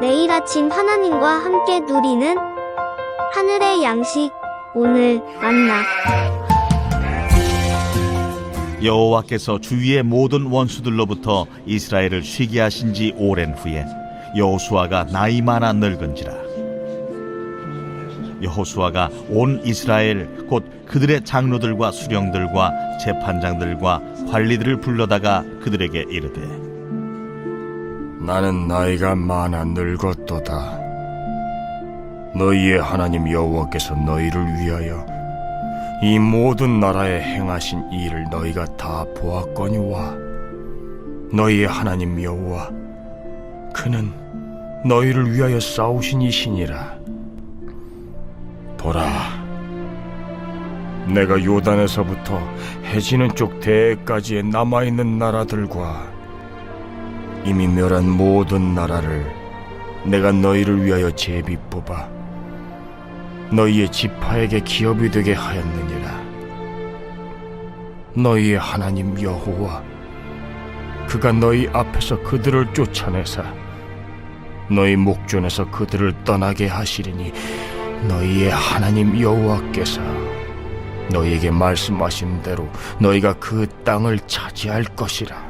매일 아침 하나님과 함께 누리는 하늘의 양식 오늘 만나. 여호와께서 주위의 모든 원수들로부터 이스라엘을 쉬게 하신 지 오랜 후에 여호수아가 나이 많아 늙은지라. 여호수아가 온 이스라엘 곧 그들의 장로들과 수령들과 재판장들과 관리들을 불러다가 그들에게 이르되 나는 나이가 많아 늙었도다. 너희의 하나님 여호와께서 너희를 위하여 이 모든 나라에 행하신 이 일을 너희가 다 보았거니와 너희의 하나님 여호와 그는 너희를 위하여 싸우신 이시니라. 보라, 내가 요단에서부터 해지는 쪽 대까지의 남아 있는 나라들과 이미 멸한 모든 나라를 내가 너희를 위하여 제비 뽑아 너희의 지파에게 기업이 되게 하였느니라. 너희의 하나님 여호와 그가 너희 앞에서 그들을 쫓아내사 너희 목전에서 그들을 떠나게 하시리니 너희의 하나님 여호와께서 너희에게 말씀하신 대로 너희가 그 땅을 차지할 것이라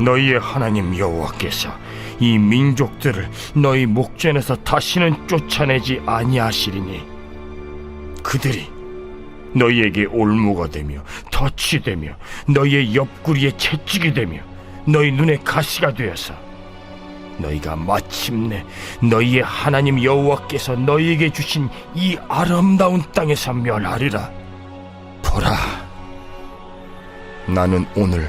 너희의 하나님 여호와께서 이 민족들을 너희 목전에서 다시는 쫓아내지 아니하시리니 그들이 너희에게 올무가 되며 덫이 되며 너희의 옆구리에 채찍이 되며 너희 눈에 가시가 되어서 너희가 마침내 너희의 하나님 여호와께서 너희에게 주신 이 아름다운 땅에서 멸하리라. 보라 나는 오늘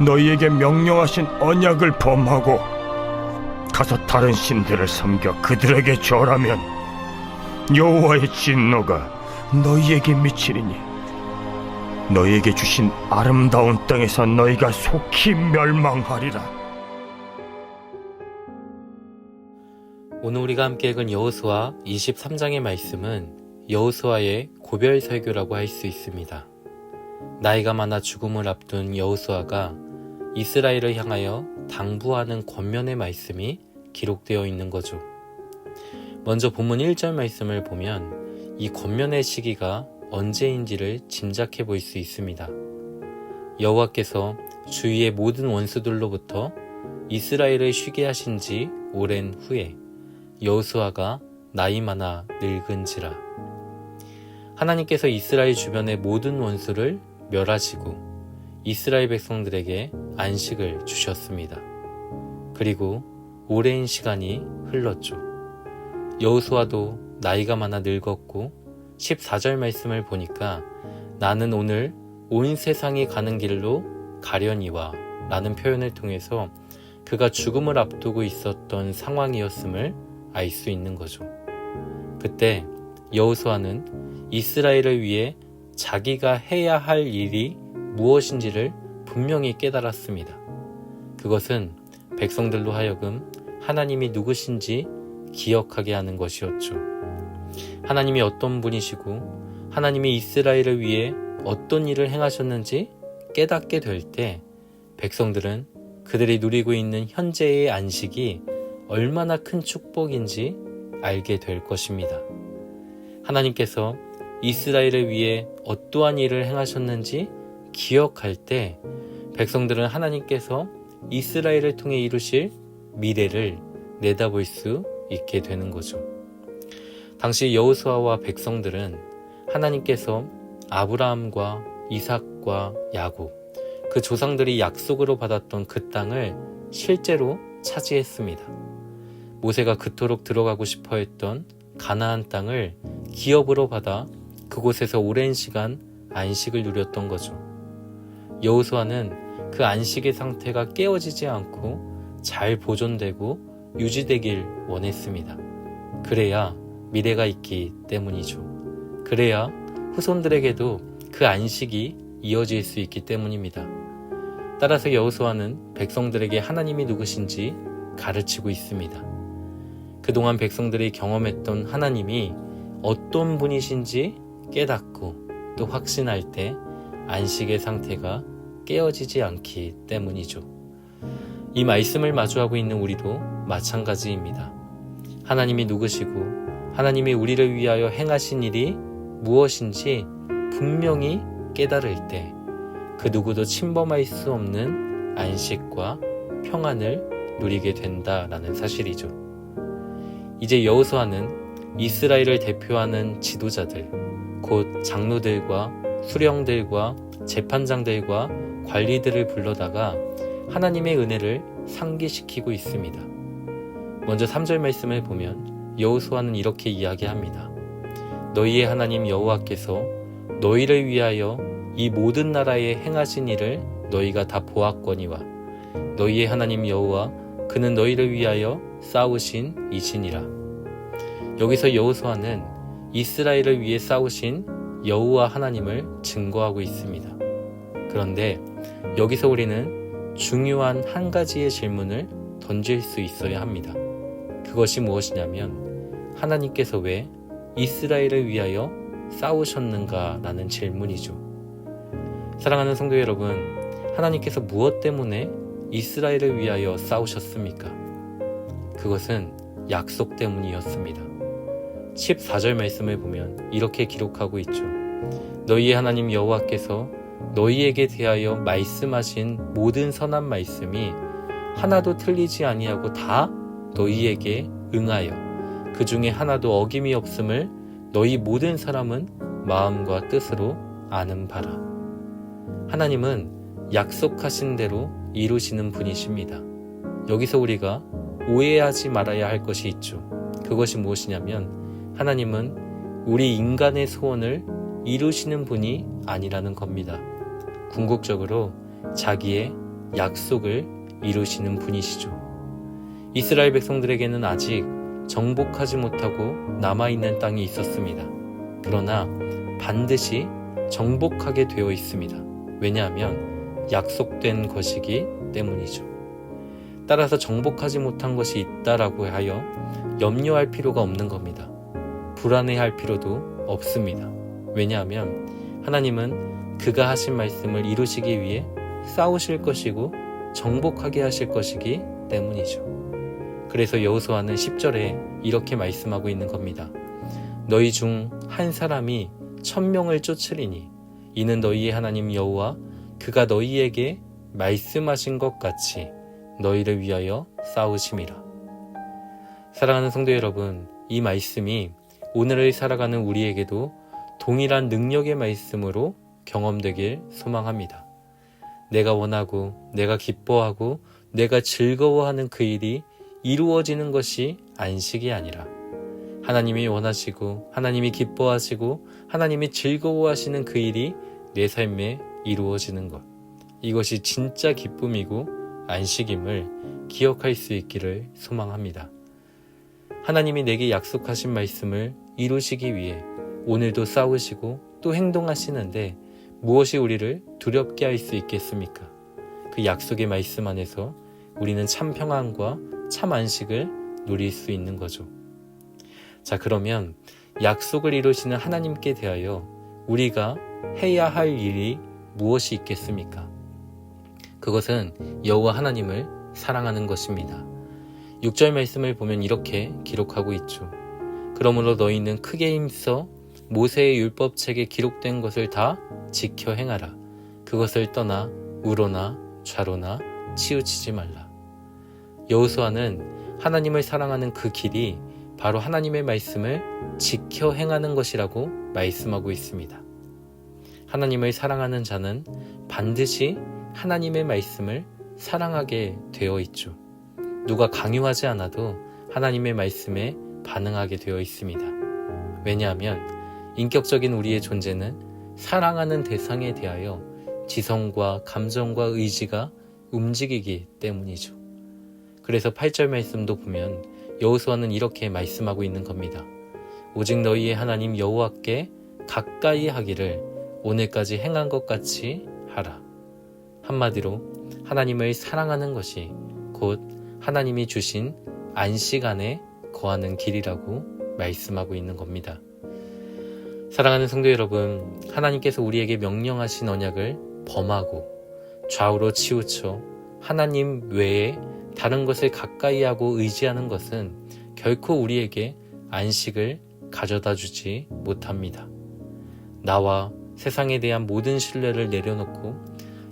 너희에게 명령하신 언약을 범하고 가서 다른 신들을 섬겨 그들에게 절하면 여호와의 진노가 너희에게 미치리니 너희에게 주신 아름다운 땅에서 너희가 속히 멸망하리라 오늘 우리가 함께 읽은 여호수아 23장의 말씀은 여호수아의 고별 설교라고 할 수 있습니다. 나이가 많아 죽음을 앞둔 여호수아가 이스라엘을 향하여 당부하는 권면의 말씀이 기록되어 있는 거죠. 먼저 본문 1절 말씀을 보면 이 권면의 시기가 언제인지를 짐작해 볼 수 있습니다. 여호와께서 주위의 모든 원수들로부터 이스라엘을 쉬게 하신 지 오랜 후에 여호수아가 나이 많아 늙은지라 하나님께서 이스라엘 주변의 모든 원수를 멸하시고 이스라엘 백성들에게 안식을 주셨습니다. 그리고 오랜 시간이 흘렀죠. 여호수아도 나이가 많아 늙었고 14절 말씀을 보니까 나는 오늘 온 세상이 가는 길로 가려니와 라는 표현을 통해서 그가 죽음을 앞두고 있었던 상황이었음을 알 수 있는 거죠. 그때 여호수아는 이스라엘을 위해 자기가 해야 할 일이 무엇인지를 분명히 깨달았습니다. 그것은 백성들로 하여금 하나님이 누구신지 기억하게 하는 것이었죠. 하나님이 어떤 분이시고 하나님이 이스라엘을 위해 어떤 일을 행하셨는지 깨닫게 될 때 백성들은 그들이 누리고 있는 현재의 안식이 얼마나 큰 축복인지 알게 될 것입니다. 하나님께서 이스라엘을 위해 어떠한 일을 행하셨는지 기억할 때 백성들은 하나님께서 이스라엘을 통해 이루실 미래를 내다볼 수 있게 되는 거죠. 당시 여호수아와 백성들은 하나님께서 아브라함과 이삭과 야곱 그 조상들이 약속으로 받았던 그 땅을 실제로 차지했습니다. 모세가 그토록 들어가고 싶어 했던 가나안 땅을 기업으로 받아 그곳에서 오랜 시간 안식을 누렸던 거죠. 여호수아는 그 안식의 상태가 깨어지지 않고 잘 보존되고 유지되길 원했습니다. 그래야 미래가 있기 때문이죠. 그래야 후손들에게도 그 안식이 이어질 수 있기 때문입니다. 따라서 여호수아는 백성들에게 하나님이 누구신지 가르치고 있습니다. 그동안 백성들이 경험했던 하나님이 어떤 분이신지 깨닫고 또 확신할 때 안식의 상태가 깨어지지 않기 때문이죠. 이 말씀을 마주하고 있는 우리도 마찬가지입니다. 하나님이 누구시고 하나님이 우리를 위하여 행하신 일이 무엇인지 분명히 깨달을 때 그 누구도 침범할 수 없는 안식과 평안을 누리게 된다라는 사실이죠. 이제 여호수아는 이스라엘을 대표하는 지도자들, 곧 장로들과 수령들과 재판장들과 관리들을 불러다가 하나님의 은혜를 상기시키고 있습니다. 먼저 3절 말씀을 보면 여호수아는 이렇게 이야기합니다. 너희의 하나님 여호와께서 너희를 위하여 이 모든 나라에 행하신 일을 너희가 다 보았거니와 너희의 하나님 여호와 그는 너희를 위하여 싸우신 이신이라. 여기서 여호수아는 이스라엘을 위해 싸우신 여호와 하나님을 증거하고 있습니다. 그런데 여기서 우리는 중요한 한 가지의 질문을 던질 수 있어야 합니다. 그것이 무엇이냐면 하나님께서 왜 이스라엘을 위하여 싸우셨는가라는 질문이죠. 사랑하는 성도 여러분, 하나님께서 무엇 때문에 이스라엘을 위하여 싸우셨습니까? 그것은 약속 때문이었습니다. 14절 말씀을 보면 이렇게 기록하고 있죠. 너희의 하나님 여호와께서 너희에게 대하여 말씀하신 모든 선한 말씀이 하나도 틀리지 아니하고 다 너희에게 응하여 그 중에 하나도 어김이 없음을 너희 모든 사람은 마음과 뜻으로 아는 바라. 하나님은 약속하신 대로 이루시는 분이십니다. 여기서 우리가 오해하지 말아야 할 것이 있죠. 그것이 무엇이냐면 하나님은 우리 인간의 소원을 이루시는 분이 아니라는 겁니다. 궁극적으로 자기의 약속을 이루시는 분이시죠. 이스라엘 백성들에게는 아직 정복하지 못하고 남아있는 땅이 있었습니다. 그러나 반드시 정복하게 되어 있습니다. 왜냐하면 약속된 것이기 때문이죠. 따라서 정복하지 못한 것이 있다라고 하여 염려할 필요가 없는 겁니다. 불안해할 필요도 없습니다. 왜냐하면 하나님은 그가 하신 말씀을 이루시기 위해 싸우실 것이고 정복하게 하실 것이기 때문이죠. 그래서 여호수아는 10절에 이렇게 말씀하고 있는 겁니다. 너희 중 한 사람이 천명을 쫓으리니 이는 너희의 하나님 여호와 그가 너희에게 말씀하신 것 같이 너희를 위하여 싸우심이라. 사랑하는 성도 여러분, 이 말씀이 오늘을 살아가는 우리에게도 동일한 능력의 말씀으로 경험되길 소망합니다. 내가 원하고, 내가 기뻐하고, 내가 즐거워하는 그 일이 이루어지는 것이 안식이 아니라 하나님이 원하시고, 하나님이 기뻐하시고, 하나님이 즐거워하시는 그 일이 내 삶에 이루어지는 것. 이것이 진짜 기쁨이고 안식임을 기억할 수 있기를 소망합니다. 하나님이 내게 약속하신 말씀을 이루시기 위해 오늘도 싸우시고 또 행동하시는데 무엇이 우리를 두렵게 할 수 있겠습니까? 그 약속의 말씀 안에서 우리는 참 평안과 참 안식을 누릴 수 있는 거죠. 자, 그러면 약속을 이루시는 하나님께 대하여 우리가 해야 할 일이 무엇이 있겠습니까? 그것은 여호와 하나님을 사랑하는 것입니다. 6절 말씀을 보면 이렇게 기록하고 있죠. 그러므로 너희는 크게 힘써 모세의 율법책에 기록된 것을 다 지켜 행하라. 그것을 떠나 우로나 좌로나 치우치지 말라. 여호수아는 하나님을 사랑하는 그 길이 바로 하나님의 말씀을 지켜 행하는 것이라고 말씀하고 있습니다. 하나님을 사랑하는 자는 반드시 하나님의 말씀을 사랑하게 되어 있죠. 누가 강요하지 않아도 하나님의 말씀에 반응하게 되어 있습니다. 왜냐하면 인격적인 우리의 존재는 사랑하는 대상에 대하여 지성과 감정과 의지가 움직이기 때문이죠. 그래서 8절 말씀도 보면 여호수아는 이렇게 말씀하고 있는 겁니다. 오직 너희의 하나님 여호와께 가까이 하기를 오늘까지 행한 것 같이 하라. 한마디로 하나님을 사랑하는 것이 곧 하나님이 주신 안식 안에 거하는 길이라고 말씀하고 있는 겁니다. 사랑하는 성도 여러분, 하나님께서 우리에게 명령하신 언약을 범하고 좌우로 치우쳐 하나님 외에 다른 것을 가까이 하고 의지하는 것은 결코 우리에게 안식을 가져다 주지 못합니다. 나와 세상에 대한 모든 신뢰를 내려놓고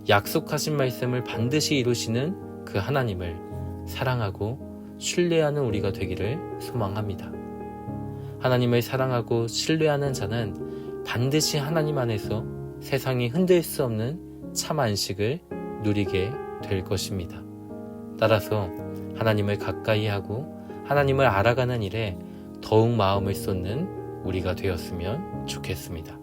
약속하신 말씀을 반드시 이루시는 그 하나님을 사랑하고 신뢰하는 우리가 되기를 소망합니다. 하나님을 사랑하고 신뢰하는 자는 반드시 하나님 안에서 세상이 흔들 수 없는 참 안식을 누리게 될 것입니다. 따라서 하나님을 가까이 하고 하나님을 알아가는 일에 더욱 마음을 쏟는 우리가 되었으면 좋겠습니다.